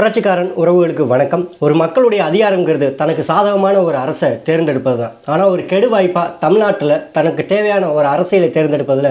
புரட்சிக்காரன் உறவுகளுக்கு வணக்கம். ஒரு மக்களுடைய அதிகாரங்கிறது தனக்கு சாதகமான ஒரு அரசை தேர்ந்தெடுப்பது தான் ஆனால் ஒரு கெடு வாய்ப்பாக தமிழ்நாட்டில் தனக்கு தேவையான ஒரு அரசியலை தேர்ந்தெடுப்பதில்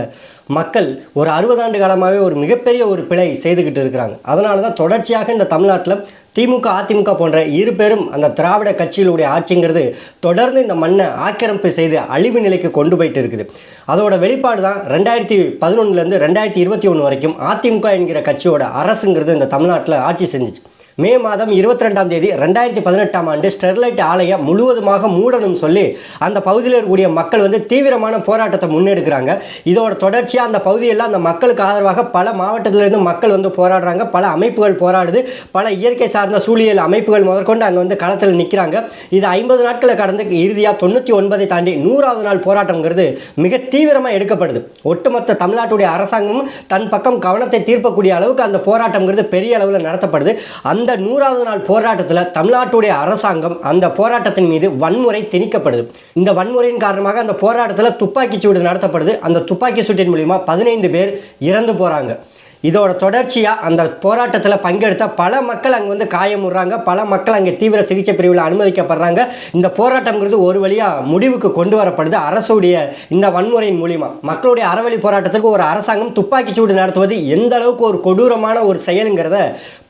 மக்கள் ஒரு அறுபதாண்டு காலமாகவே ஒரு மிகப்பெரிய ஒரு பிழை செய்துக்கிட்டு இருக்கிறாங்க. அதனால தான் தொடர்ச்சியாக இந்த தமிழ்நாட்டில் திமுக அதிமுக போன்ற இரு பேரும் அந்த திராவிட கட்சிகளுடைய ஆட்சிங்கிறது தொடர்ந்து இந்த மண்ணை ஆக்கிரமிப்பு செய்து அழிவு நிலைக்கு கொண்டு போயிட்டு இருக்குது. அதோட வெளிப்பாடு தான் ரெண்டாயிரத்தி பதினொன்றுலேருந்து ரெண்டாயிரத்தி இருபத்தி ஒன்று வரைக்கும் அதிமுக என்கிற கட்சியோட அரசுங்கிறது இந்த தமிழ்நாட்டில் ஆட்சி செஞ்சுச்சு. மே மாதம் இருபத்தி ரெண்டாம் தேதி ரெண்டாயிரத்தி பதினெட்டாம் ஆண்டு ஸ்டெர்லைட் ஆலையை முழுவதுமாக மூடணும் சொல்லி அந்த பகுதியில் இருக்கக்கூடிய மக்கள் வந்து தீவிரமான போராட்டத்தை முன்னெடுக்கிறாங்க. இதோட தொடர்ச்சியாக அந்த பகுதியில் அந்த மக்களுக்கு ஆதரவாக பல மாவட்டத்திலிருந்து மக்கள் வந்து போராடுறாங்க. பல அமைப்புகள் போராடுது. பல இயற்கை சார்ந்த சூழியல் அமைப்புகள் முதற்கொண்டு அங்கே வந்து களத்தில் நிற்கிறாங்க இது ஐம்பது நாட்களை கடந்து இறுதியாக தொண்ணூற்றி ஒன்பதை தாண்டி நூறாவது நாள் போராட்டங்கிறது மிக தீவிரமாக எடுக்கப்படுது. ஒட்டுமொத்த தமிழ்நாட்டுடைய அரசாங்கமும் தன் பக்கம் கவனத்தை தீர்ப்பக்கூடிய அளவுக்கு அந்த போராட்டங்கிறது பெரிய அளவில் நடத்தப்படுது. அந்த நூறாவது நாள் போராட்டத்தில் தமிழ்நாட்டுடைய அரசாங்கம் அந்த போராட்டத்தின் மீது வன்முறை திணிக்கப்படுது. இந்த வன்முறையின் காரணமாக அந்த போராட்டத்தில் துப்பாக்கி சூடு நடத்தப்படுது. அந்த துப்பாக்கி சூட்டின் மூலிமா பதினைந்து பேர் இறந்து போகிறாங்க இதோட தொடர்ச்சியாக அந்த போராட்டத்தில் பங்கெடுத்த பல மக்கள் அங்கே வந்து காயமுறாங்க பல மக்கள் அங்கே தீவிர சிகிச்சை பிரிவில் அனுமதிக்கப்படுறாங்க. இந்த போராட்டங்கிறது ஒரு வழியாக முடிவுக்கு கொண்டு வரப்படுது. அரசுடைய இந்த வன்முறையின் மூலிமா மக்களுடைய அறவழி போராட்டத்துக்கு ஒரு அரசாங்கம் துப்பாக்கிச்சூடு நடத்துவது எந்த அளவுக்கு ஒரு கொடூரமான ஒரு செயலுங்கிறத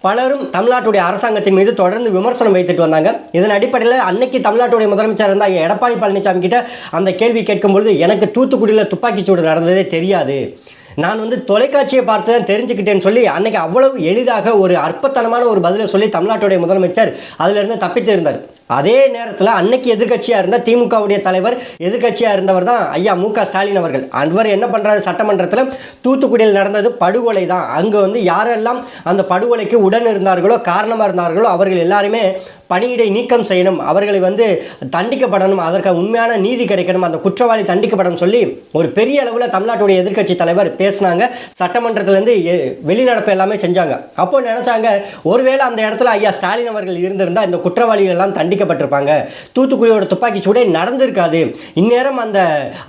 பலரும் தமிழ்நாட்டுடைய அரசாங்கத்தின் மீது தொடர்ந்து விமர்சனம் வைத்துட்டு வந்தாங்க. இதன் அடிப்படையில் அன்னைக்கு தமிழ்நாட்டுடைய முதலமைச்சர் இருந்தால் எடப்பாடி பழனிசாமி கிட்ட அந்த கேள்வி கேட்கும்பொழுது எனக்கு தூத்துக்குடியில் துப்பாக்கிச்சூடு நடந்ததே தெரியாது. நான் வந்து தொலைக்காட்சியை பார்த்து தான் தெரிஞ்சுக்கிட்டேன்னு சொல்லி அன்னைக்கு அவ்வளவு எளிதாக ஒரு அற்பத்தனமான ஒரு பதிலை சொல்லி தமிழ்நாட்டுடைய முதலமைச்சர் அதிலிருந்து தப்பித்து இருந்தார் அதே நேரத்தில் அன்னைக்கு எதிர்க்கட்சியாக இருந்த திமுகவுடைய தலைவர் எதிர்க்கட்சியாக இருந்தவர் தான் ஐயா மு க ஸ்டாலின் அவர்கள். அவர் என்ன பண்ணுறாரு சட்டமன்றத்தில்? தூத்துக்குடியில் நடந்தது படுகொலை தான். அங்கே வந்து யாரெல்லாம் அந்த படுகொலைக்கு உடன் இருந்தார்களோ காரணமாக இருந்தார்களோ அவர்கள் எல்லாருமே பணியிடை நீக்கம் செய்யணும் அவர்களை வந்து தண்டிக்கப்படணும் அதற்கு உண்மையான நீதி கிடைக்கணும் அந்த குற்றவாளி தண்டிக்கப்படணும் சொல்லி ஒரு பெரிய அளவில் தமிழ்நாட்டுடைய எதிர்க்கட்சி தலைவர் பேசினாங்க. சட்டமன்றத்திலேருந்து வெளிநடப்பு எல்லாமே செஞ்சாங்க. அப்போ நினச்சாங்க ஒருவேளை அந்த இடத்துல ஐயா ஸ்டாலின் அவர்கள் இருந்திருந்தால் இந்த குற்றவாளிகள் எல்லாம் தண்டிக்கப்பட்டிருப்பாங்க தூத்துக்குடியோட துப்பாக்கி சூடே நடந்திருக்காது. இந்நேரம் அந்த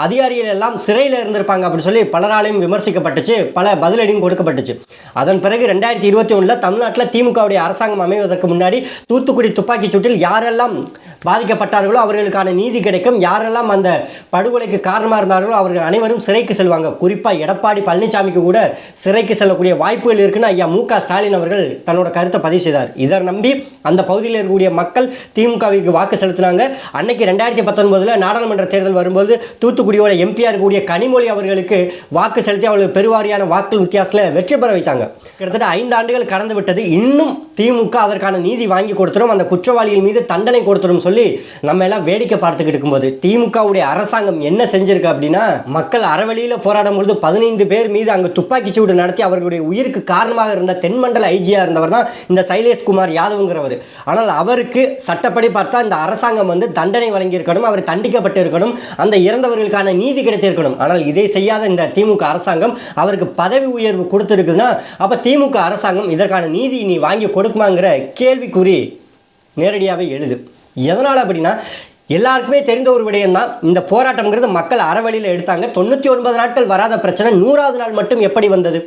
அதிகாரிகள் எல்லாம் சிறையில் இருந்திருப்பாங்க அப்படின்னு சொல்லி பலராலையும் விமர்சிக்கப்பட்டுச்சு. பல பதிலடியும் கொடுக்கப்பட்டுச்சு. அதன் பிறகு ரெண்டாயிரத்தி இருபத்தி ஒன்றில் தமிழ்நாட்டில் திமுகவுடைய அரசாங்கம் அமைவதற்கு முன்னாடி தூத்துக்குடி துப்பாக்கி சூட்டில் யாரெல்லாம் பாதிக்கப்பட்டார்களோ அவர்களுக்கான நீதி கிடைக்கும். யாரெல்லாம் அந்த படுகொலைக்கு காரணமாக இருந்தார்களோ அவர்கள் அனைவரும் சிறைக்கு செல்வாங்க. குறிப்பாக எடப்பாடி பழனிசாமிக்கு கூட சிறைக்கு செல்லக்கூடிய வாய்ப்புகள் இருக்குன்னு ஐயா மு க ஸ்டாலின் அவர்கள் தன்னோட கருத்தை பதிவு செய்தார். இதை நம்பி அந்த பகுதியில் இருக்கக்கூடிய மக்கள் திமுக திமுகவிற்கு வாக்கு செலுத்தினாங்க. அன்னைக்கு ரெண்டாயிரத்தி பத்தொன்பதில் நாடாளுமன்ற தேர்தல் வரும்போது தூத்துக்குடியோட எம்பியாக இருக்கக்கூடிய கனிமொழி அவர்களுக்கு வாக்கு செலுத்தி அவர்களுக்கு பெருவாரியான வாக்கு வித்தியாசத்தில் வெற்றி பெற வைத்தாங்க. கிட்டத்தட்ட ஐந்து ஆண்டுகள் கடந்து விட்டது. இன்னும் திமுக அதற்கான நீதி வாங்கி கொடுத்துரும். அந்த குற்றவாளிகள் மீது தண்டனை கொடுத்துரும் சொல்லி நம்ம எல்லாம் வேடிக்கை பார்த்துக்கிட்டு இருக்கும்போது திமுகவுடைய அரசாங்கம் என்ன செஞ்சிருக்கு அப்படின்னா மக்கள் அறவழியில் போராடும் பொழுது பதினைந்து பேர் மீது அங்கே துப்பாக்கி சூடு நடத்தி அவர்களுடைய உயிருக்கு காரணமாக இருந்த தென்மண்டல ஐஜியாக இருந்தவர் தான் இந்த சைலேஷ்குமார் யாதவ்ங்கிறவர். ஆனால் அவருக்கு சட்டப்படி பார்த்தா இந்த அரசாங்கம் வந்து தண்டனை வழங்கியிருக்கணும் அவர் தண்டிக்கப்பட்டு இருக்கணும் அந்த இறந்தவர்களுக்கான நீதி கிடைத்திருக்கணும். ஆனால் இதை செய்யாத இந்த திமுக அரசாங்கம் அவருக்கு பதவி உயர்வு கொடுத்துருக்குதுன்னா அப்போ திமுக அரசாங்கம் இதற்கான நீதி நீ வாங்கி கொடுக்குமாங்கிற கேள்விக்குறி நேரடியாகவே எழுது. எதனால் அப்படின்னா எல்லாருக்குமே தெரிந்த ஒரு விடயம் தான் இந்த போராட்டம்ங்கிறது மக்கள் அறவழியில் எடுத்தாங்க. தொண்ணூற்றி ஒன்பது நாட்கள் வராத பிரச்சனை நூறாவது நாள் மட்டும் எப்படி வந்தது?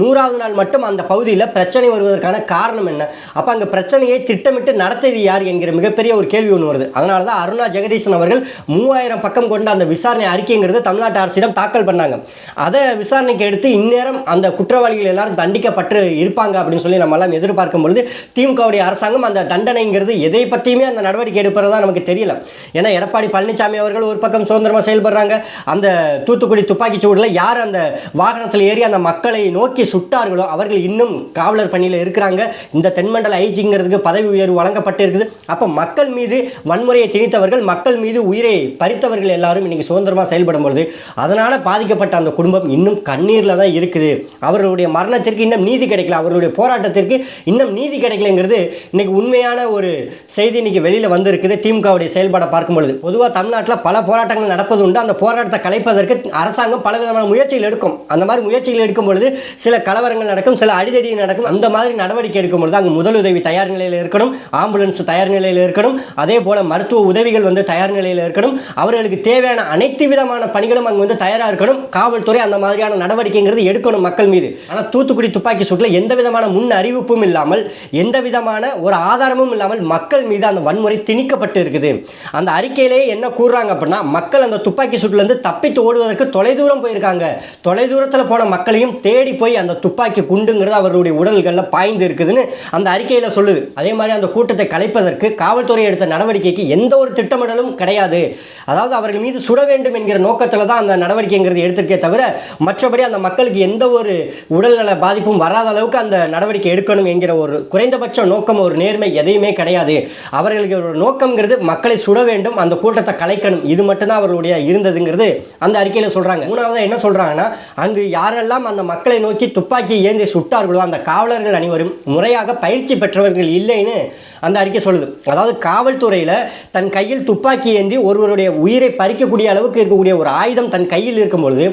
நூறாவது நாள் மட்டும் அந்த பகுதியில் பிரச்சனை வருவதற்கான காரணம் என்ன? அப்போ அங்கே பிரச்சனையை திட்டமிட்டு நடத்தியது யார் என்கிற மிகப்பெரிய ஒரு கேள்வி ஒன்று வருது. அதனால தான் அருணா ஜெகதீசன் அவர்கள் மூவாயிரம் பக்கம் கொண்ட அந்த விசாரணை அறிக்கைங்கிறது தமிழ்நாட்டு அரசிடம் தாக்கல் பண்ணாங்க. அதை விசாரணைக்கு எடுத்து இந்நேரம் அந்த குற்றவாளிகள் எல்லாரும் தண்டிக்கப்பட்டு இருப்பாங்க அப்படின்னு சொல்லி நம்ம எல்லாம் எதிர்பார்க்கும் பொழுது திமுகவுடைய அரசாங்கம் அந்த தண்டனைங்கிறது எதை பற்றியுமே அந்த நடவடிக்கை எடுப்பதா நமக்கு தெரியல. ஏன்னா எடப்பாடி பழனிசாமி அவர்கள் ஒரு பக்கம் சுதந்திரமாக செயல்படுறாங்க. அந்த தூத்துக்குடி துப்பாக்கி சூடில் யார் அந்த வாகனத்தில் ஏறி அந்த மக்களை நோக்கி சுட்டார்களோ அவர்கள் இன்னும் காவலர் பணியில் இருக்கிறாங்க. இந்த தென்மண்டல ஐஜிங்கிறதுக்கு பதவி உயர்வு வழங்கப்பட்டு இருக்குது. அப்போ மக்கள் மீது வன்முறையை திணித்தவர்கள் மக்கள் மீது உயிரை பறித்தவர்கள் எல்லாரும் இன்னைக்கு சுதந்திரமாக செயல்படும் பொழுது அதனால் பாதிக்கப்பட்ட அந்த குடும்பம் இன்னும் கண்ணீரில் தான் இருக்குது. அவர்களுடைய மரணத்திற்கு இன்னும் நீதி கிடைக்கல. அவர்களுடைய போராட்டத்திற்கு இன்னும் நீதி கிடைக்கலங்கிறது இன்னைக்கு உண்மையான ஒரு செய்தி இன்னைக்கு வெளியில் வந்திருக்குது. திமுகவுடைய செயல்பாடை பார்க்கும் பொழுது. பொதுவாக தமிழ்நாட்டில் பல போராட்டங்கள் நடப்பது உண்டு அந்த போராட்டத்தை கலைப்பதற்கு அரசாங்கம் பலவிதமான முயற்சிகள் எடுக்கும். அந்த மாதிரி முயற்சிகள் எடுக்கும் பொழுது சில கலவரங்கள் நடக்கும் சில அடிதடி நடக்கும். அந்த மாதிரி நடவடிக்கை எடுக்கும் பொழுது அங்கே முதலுதவி தயார் நிலையில் இருக்கணும் ஆம்புலன்ஸ் தயார் நிலையில் இருக்கணும். அதே போல மருத்துவ உதவிகள் வந்து தயார் நிலையில் இருக்கணும். அவர்களுக்கு தேவையான அனைத்து விதமான பணிகளும் அங்கே வந்து தயாராக இருக்கணும். காவல்துறை அந்த மாதிரியான நடவடிக்கைங்கிறது எடுக்கணும் மக்கள் மீது. ஆனால் தூத்துக்குடி துப்பாக்கி சூட்டில் எந்த விதமான முன் அறிவிப்பும் இல்லாமல் எந்த விதமான ஒரு ஆதாரமும் இல்லாமல் மக்கள் மீது அந்த வன்முறை திணிக்கப்பட்டு இருக்குது. அந்த அறிக்கையிலேயே என்ன கூறுறாங்க அப்படின்னா மக்கள் அந்த துப்பாக்கி சூட்டிலேருந்து தப்பித்து ஓடுவதற்கு தொலைதூரம் போயிருக்காங்க. தொலைதூரத்தில் போன மக்களையும் தேடி போய் அந்த துப்பாக்கி குண்டுங்கிறது அவர்களுடைய உடல்களில் பாய்ந்து இருக்குதுன்னு அந்த அறிக்கையில் சொல்லுது. அதே மாதிரி அந்த கூட்டத்தை கலைப்பதற்கு காவல்துறை எடுத்த நடவடிக்கைக்கு எந்த ஒரு திட்டமிடலும் கிடையாது. அதாவது அவர்கள் மீது சுட வேண்டும் என்கிற நோக்கத்தில் தான் அந்த நடவடிக்கைங்கிறது எடுத்திருக்கே தவிர மற்றபடி அந்த மக்களுக்கு எந்த ஒரு உடல்நல பாதிப்பும் வராத அளவுக்கு அந்த நடவடிக்கை எடுக்கணும் என்கிற ஒரு குறைந்தபட்ச நோக்கம் ஒரு நேர்மை எதையுமே கிடையாது. அவர்களுக்கு ஒரு நோக்கம்ங்கிறது மக்களை சுட வேண்டும் அந்த கூட்டத்தை கலைக்கணும். இது மட்டும்தான் அவர்களுடைய இருந்ததுங்கிறது அந்த அறிக்கையில் சொல்கிறாங்க மூணாவது என்ன சொல்கிறாங்கன்னா அங்கு யாரெல்லாம் அந்த மக்களை நோக்கி துப்பாக்கி ஏந்தி சுட்டார்களோ அந்த காவலர்கள் அனைவரும் முறையாக பயிற்சி பெற்றவர்கள் இல்லைன்னு அந்த அறிக்கை சொல்லுது. அதாவது காவல்துறையில் தன் கையில் துப்பாக்கி ஏந்தி ஒருவருடைய உயிரை பறிக்கக்கூடிய அளவுக்கு இருக்கக்கூடிய ஒரு ஆயுதம் தன் கையில் இருக்கும் பொழுது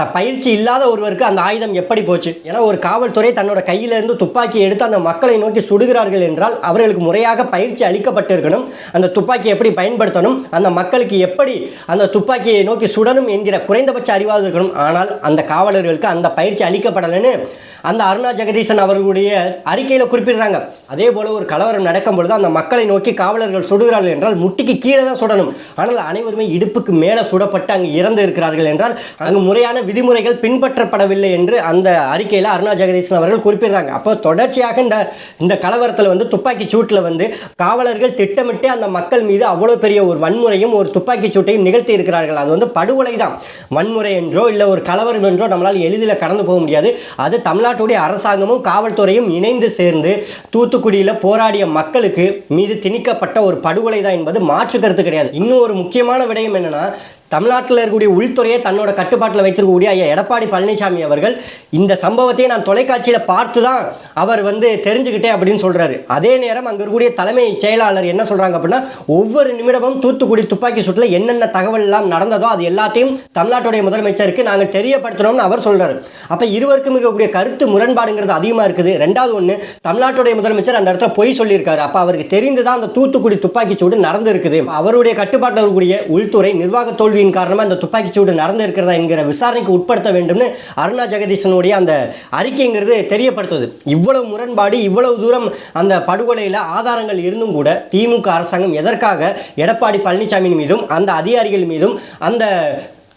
த பயிற்சி இல்லாத ஒருவருக்கு அந்த ஆயுதம் எப்படி போச்சு? ஏன்னா ஒரு காவல்துறை தன்னோட கையிலிருந்து துப்பாக்கி எடுத்து அந்த மக்களை நோக்கி சுடுகிறார்கள் என்றால் அவர்களுக்கு முறையாக பயிற்சி அளிக்கப்பட்டிருக்கணும். அந்த துப்பாக்கியை எப்படி பயன்படுத்தணும்? அந்த மக்களுக்கு எப்படி அந்த துப்பாக்கியை நோக்கி சுடணும் என்கிற குறைந்தபட்ச அறிவாக இருக்கணும். ஆனால் அந்த காவலர்களுக்கு அந்த பயிற்சி அளிக்கப்படலைன்னு அந்த அருணா ஜெகதீசன் அவர்களுடைய அறிக்கையில் குறிப்பிடுறாங்க. அதே போல ஒரு கலவரம் நடக்கும் பொழுது அந்த மக்களை நோக்கி காவலர்கள் சுடுகிறார்கள் என்றால் முட்டிக்கு கீழே தான் சுடணும். ஆனால் அனைவருமே இடுப்புக்கு மேலே சுடப்பட்டு அங்கு இறந்து இருக்கிறார்கள் என்றால் அங்கு முறையான விதிமுறைகள் பின்பற்றப்படவில்லை என்று அந்த அறிக்கையில் அருணா ஜெகதீசன் அவர்கள் குறிப்பிடுறாங்க. அப்போ தொடர்ச்சியாக இந்த இந்த கலவரத்தில் வந்து துப்பாக்கி சூட்டில் வந்து காவலர்கள் திட்டமிட்டு அந்த மக்கள் மீது அவ்வளோ பெரிய ஒரு வன்முறையும் ஒரு துப்பாக்கி சூட்டையும் நிகழ்த்தி இருக்கிறார்கள். அது வந்து படுகொலை தான் வன்முறை என்றோ இல்லை ஒரு கலவரம் என்றோ நம்மளால் எளிதில் கடந்து போக முடியாது. அது தமிழ்நாட்டுடைய அரசாங்கமும் காவல்துறையும் இணைந்து சேர்ந்து தூத்துக்குடியில் போராடிய மக்களுக்கு மீது திணிக்கப்பட்ட ஒரு படுகொலை தான் என்பது மாற்று கருத்து கிடையாது. இன்னும் ஒரு முக்கியமான விடயம் என்னன்னா தமிழ்நாட்டில் இருக்கக்கூடிய உள்துறையை தன்னோட கட்டுப்பாட்டில் வைத்திருக்கக்கூடிய ஐயா எடப்பாடி பழனிசாமி அவர்கள் இந்த சம்பவத்தை நான் தொலைக்காட்சியில் பார்த்து தான் அவர் வந்து தெரிஞ்சுக்கிட்டேன் அப்படின்னு சொல்கிறாரு அதே நேரம் அங்கே இருக்கக்கூடிய தலைமை செயலாளர் என்ன சொல்கிறாங்க அப்படின்னா ஒவ்வொரு நிமிடமும் தூத்துக்குடி துப்பாக்கி சூட்டில் என்னென்ன தகவல் எல்லாம் நடந்ததோ அது எல்லாத்தையும் தமிழ்நாட்டுடைய முதலமைச்சருக்கு நாங்கள் தெரியப்படுத்தணும்னு அவர் சொல்கிறாரு அப்போ இருவருக்கும் இருக்கக்கூடிய கருத்து முரண்பாடுங்கிறது அதிகமாக இருக்குது. ரெண்டாவது ஒன்று தமிழ்நாட்டுடைய முதலமைச்சர் அந்த இடத்துல பொய் சொல்லியிருக்காரு. அப்போ அவருக்கு தெரிந்து தான் அந்த தூத்துக்குடி துப்பாக்கி சூடு நடந்திருக்குது. அவருடைய கட்டுப்பாட்டில் இருக்கக்கூடிய உள்துறை நிர்வாக தோல்வி தோல்வியின் காரணமாக இந்த துப்பாக்கிச்சூடு நடந்திருக்கிறதா என்கிற விசாரணைக்கு உட்படுத்த வேண்டும்னு அருணா ஜெகதீசனுடைய அந்த அறிக்கைங்கிறது தெரியப்படுத்துது. இவ்வளவு முரண்பாடு இவ்வளவு தூரம் அந்த படுகொலையில் ஆதாரங்கள் இருந்தும் கூட திமுக அரசாங்கம் எதற்காக எடப்பாடி பழனிசாமி மீதும் அந்த அதிகாரிகள் மீதும் அந்த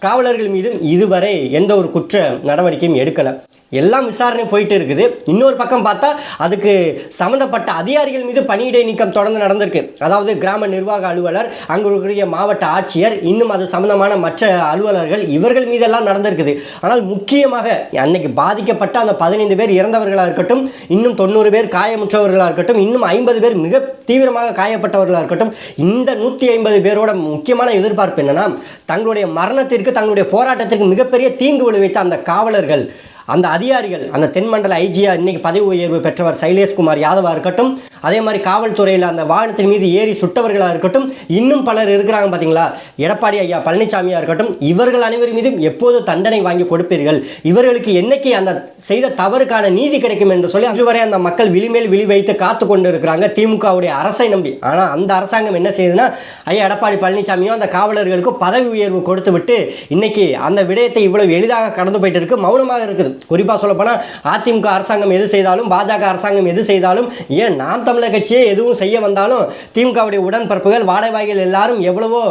காவலர்கள் மீதும் இதுவரை எந்த ஒரு குற்ற நடவடிக்கையும் எடுக்கலை. எல்லாம் விசாரணை போயிட்டு இருக்குது இன்னொரு பக்கம் பார்த்தா அதுக்கு சம்மந்தப்பட்ட அதிகாரிகள் மீது பணியிடை நீக்கம் தொடர்ந்து நடந்திருக்கு. அதாவது கிராம நிர்வாக அலுவலர் அங்கு இருக்கக்கூடிய மாவட்ட ஆட்சியர் இன்னும் அது சம்பந்தமான மற்ற அலுவலர்கள் இவர்கள் மீதெல்லாம் நடந்திருக்குது. ஆனால் முக்கியமாக அன்னைக்கு பாதிக்கப்பட்ட அந்த பதினைந்து பேர் இறந்தவர்களாக இருக்கட்டும் இன்னும் தொண்ணூறு பேர் காயமுற்றவர்களாக இருக்கட்டும் இன்னும் ஐம்பது பேர் மிக தீவிரமாக காயப்பட்டவர்களாக இருக்கட்டும் இந்த நூற்றி ஐம்பது பேரோட முக்கியமான எதிர்பார்ப்பு என்னன்னா தங்களுடைய மரணத்திற்கு தங்களுடைய போராட்டத்திற்கு மிகப்பெரிய தீங்கு விளைவித்த அந்த காவலர்கள் அந்த அதிகாரிகள் அந்த தென்மண்டல ஐஜியா இன்னைக்கு பதவி உயர்வு பெற்றவர் சைலேஷ்குமார் யாதவா இருக்கட்டும் அதே மாதிரி காவல்துறையில் அந்த வாகனத்தின் மீது ஏறி சுட்டவர்களாக இருக்கட்டும் இன்னும் பலர் இருக்கிறாங்க பார்த்தீங்களா எடப்பாடி ஐயா பழனிசாமியாக இருக்கட்டும் இவர்கள் அனைவர் மீதும் எப்போது தண்டனை வாங்கி கொடுப்பீர்கள்? இவர்களுக்கு என்னைக்கு அந்த செய்த தவறுக்கான நீதி கிடைக்கும் என்று சொல்லி அதுவரை அந்த மக்கள் விழிமேல் விழி வைத்து காத்து கொண்டு இருக்கிறாங்க திமுகவுடைய அரசை நம்பி. ஆனால் அந்த அரசாங்கம் என்ன செய்யுதுன்னா ஐயா எடப்பாடி பழனிசாமியும் அந்த காவலர்களுக்கு பதவி உயர்வு கொடுத்து விட்டு இன்னைக்கு அந்த விடயத்தை இவ்வளவு எளிதாக கடந்து போயிட்டு இருக்கு மௌனமாக இருக்குது. குறிப்பாக சொல்லப்போனால் அதிமுக அரசாங்கம் எது செய்தாலும் பாஜக அரசாங்கம் எது செய்தாலும் ஏன் நாம் தமிழர் கட்சியே எதுவும் செய்ய வந்தாலும் திமுகவுடைய உடன்பரப்புகள் வாடகைவாய்கள் எல்லாரும் எவ்வளவோ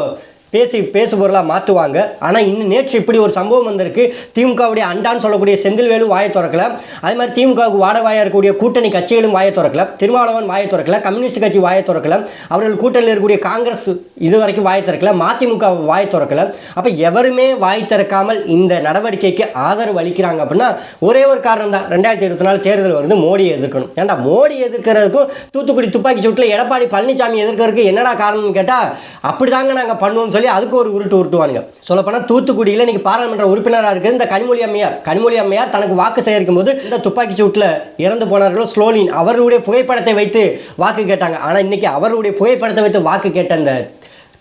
பேசி பேசுபொருளாக மாற்றுவாங்க ஆனால் இன்னும் நேற்று இப்படி ஒரு சம்பவம் வந்திருக்கு. திமுகவுடைய அண்டான்னு சொல்லக்கூடிய செந்தில்வேலும் வாயை திறக்கல. அதே மாதிரி திமுகவுக்கு வாடவாயாக இருக்கக்கூடிய கூட்டணி கட்சிகளும் வாயை திறக்கல. திருமாவளவன் வாயை திறக்கல. கம்யூனிஸ்ட் கட்சி வாயை திறக்கல. அவர்கள் கூட்டணியில் இருக்கக்கூடிய காங்கிரஸ் இது வரைக்கும் வாயை திறக்கல. மதிமுக வாயை திறக்கல. அப்போ எவருமே வாய் திறக்காமல் இந்த நடவடிக்கைக்கு ஆதரவு அளிக்கிறாங்க அப்படின்னா ஒரே ஒரு காரணம் தான். ரெண்டாயிரத்தி இருபத்தி நாலு தேர்தல் வந்து மோடியை எதிர்க்கணும். ஏன்டா மோடி எதிர்க்கிறதுக்கும் தூத்துக்குடி துப்பாக்கி சூட்டில் எடப்பாடி பழனிசாமி எதிர்க்கிறதுக்கு என்னடா காரணம்னு கேட்டால் அப்படி தாங்க நாங்கள் பண்ணுவோம்னு சொல்லி அதுக்கு ஒரு உருட்டு உருட்டுவானுங்க. சொல்லப்போனால் தூத்துக்குடியில் இன்னைக்கு பாராளுமன்ற உறுப்பினராக இருக்கிற இந்த கனிமொழி அம்மையார். கனிமொழி அம்மையார் தனக்கு வாக்கு சேகரிக்கும் போது இந்த துப்பாக்கி சூட்டில் இறந்து போனார்களோ ஸ்லோலின் அவருடைய புகைப்படத்தை வைத்து வாக்கு கேட்டாங்க. ஆனால் இன்னைக்கு அவருடைய புகைப்படத்தை வைத்து வாக்கு கேட்ட அந்த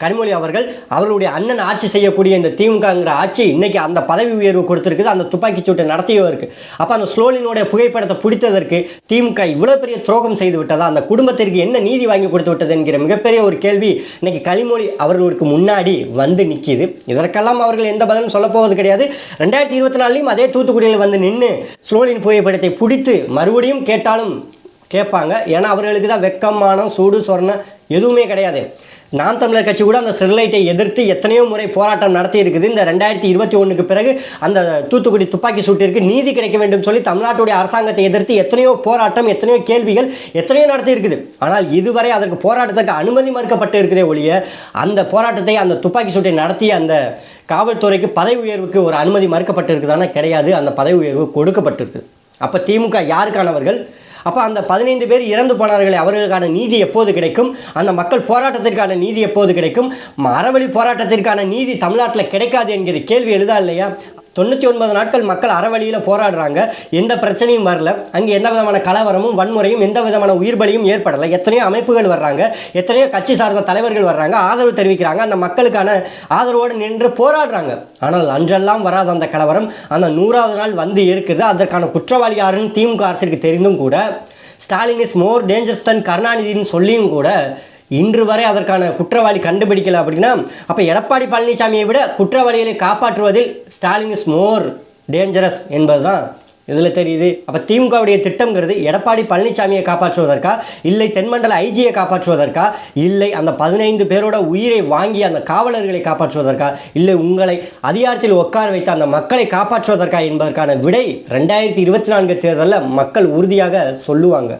கனிமொழி அவர்கள் அவர்களுடைய அண்ணன் ஆட்சி செய்யக்கூடிய இந்த திமுகங்கிற ஆட்சி இன்னைக்கு அந்த பதவி உயர்வு கொடுத்துருக்குது அந்த துப்பாக்கி சூட்டை நடத்தியவருக்கு அப்போ அந்த ஸ்லோலினுடைய புகைப்படத்தை பிடித்ததற்கு திமுக இவ்வளோ பெரிய துரோகம் செய்து விட்டதா? அந்த குடும்பத்திற்கு என்ன நீதி வாங்கி கொடுத்து விட்டது என்கிற மிகப்பெரிய ஒரு கேள்வி இன்னைக்கு கனிமொழி அவர்களுக்கு முன்னாடி வந்து நிற்கிது இதற்கெல்லாம் அவர்கள் எந்த பதிலும் சொல்லப்போவது கிடையாது. ரெண்டாயிரத்தி இருபத்தி நாலுலையும் அதே தூத்துக்குடியில் வந்து நின்று ஸ்லோலின் புகைப்படத்தை பிடித்து மறுபடியும் கேட்டாலும் கேட்பாங்க. ஏன்னா அவர்களுக்கு தான் வெக்கமானம் சூடு சொர்ணம் எதுவுமே கிடையாது. நாம் தமிழர் கட்சி கூட அந்த ஸ்டெர்லைட்டை எதிர்த்து எத்தனையோ முறை போராட்டம் நடத்தி இருக்குது. இந்த ரெண்டாயிரத்தி இருபத்தி ஒன்றுக்கு பிறகு அந்த தூத்துக்குடி துப்பாக்கி சூட்டிற்கு நீதி கிடைக்க வேண்டும் சொல்லி தமிழ்நாட்டுடைய அரசாங்கத்தை எதிர்த்து எத்தனையோ போராட்டம் எத்தனையோ கேள்விகள் எத்தனையோ நடத்தி இருக்குது. ஆனால் இதுவரை அதற்கு போராட்டத்துக்கு அனுமதி மறுக்கப்பட்டு இருக்கிறதே ஒழிய அந்த போராட்டத்தை அந்த துப்பாக்கி சூட்டை நடத்திய அந்த காவல்துறைக்கு பதவி உயர்வுக்கு ஒரு அனுமதி மறுக்கப்பட்டு இருக்குதானா கிடையாது. அந்த பதவி உயர்வு கொடுக்கப்பட்டிருக்கு. அப்போ திமுக யாருக்கானவர்கள்? அப்போ அந்த பதினைந்து பேர் இறந்து போனார்களே அவர்களுக்கான நீதி எப்போது கிடைக்கும்? அந்த மக்கள் போராட்டத்திற்கான நீதி எப்போது கிடைக்கும்? மரவழி போராட்டத்திற்கான நீதி தமிழ்நாட்டில் கிடைக்காது என்கிற கேள்வி எழுதா இல்லையா? தொண்ணூற்றி ஒன்பது நாட்கள் மக்கள் அறவழியில் போராடுறாங்க. எந்த பிரச்சனையும் வரல. அங்கே எந்த விதமான கலவரமும் வன்முறையும் எந்த விதமான உயிர் பலியும் ஏற்படலை. எத்தனையோ அமைப்புகள் வர்றாங்க. எத்தனையோ கட்சி சார்ந்த தலைவர்கள் வர்றாங்க. ஆதரவு தெரிவிக்கிறாங்க. அந்த மக்களுக்கான ஆதரவோடு நின்று போராடுறாங்க. ஆனால் அன்றெல்லாம் வராத அந்த கலவரம் அந்த நூறாவது நாள் வந்து இருக்குது. அதற்கான குற்றவாளி யாருன்னு திமுக அரசிற்கு தெரிந்தும் கூட Stalin is more dangerous than கருணாநிதினு சொல்லியும் கூட இன்று வரை அதற்கான குற்றவாளி கண்டுபிடிக்கல அப்படின்னா அப்போ எடப்பாடி பழனிசாமியை விட குற்றவாளிகளை காப்பாற்றுவதில் ஸ்டாலின் இஸ் மோர் டேஞ்சரஸ் என்பதுதான் இதில் தெரியுது. அப்போ திமுகவுடைய திட்டங்கிறது எடப்பாடி பழனிசாமியை காப்பாற்றுவதற்கா? இல்லை தென்மண்டல ஐஜியை காப்பாற்றுவதற்கா? இல்லை அந்த பதினைந்து பேரோட உயிரை வாங்கி அந்த காவலர்களை காப்பாற்றுவதற்கா? இல்லை உங்களை அதிகாரத்தில் உட்கார வைத்த அந்த மக்களை காப்பாற்றுவதற்கா என்பதற்கான விடை ரெண்டாயிரத்தி இருபத்தி நான்கு தேர்தலில் மக்கள் உறுதியாக சொல்லுவாங்க.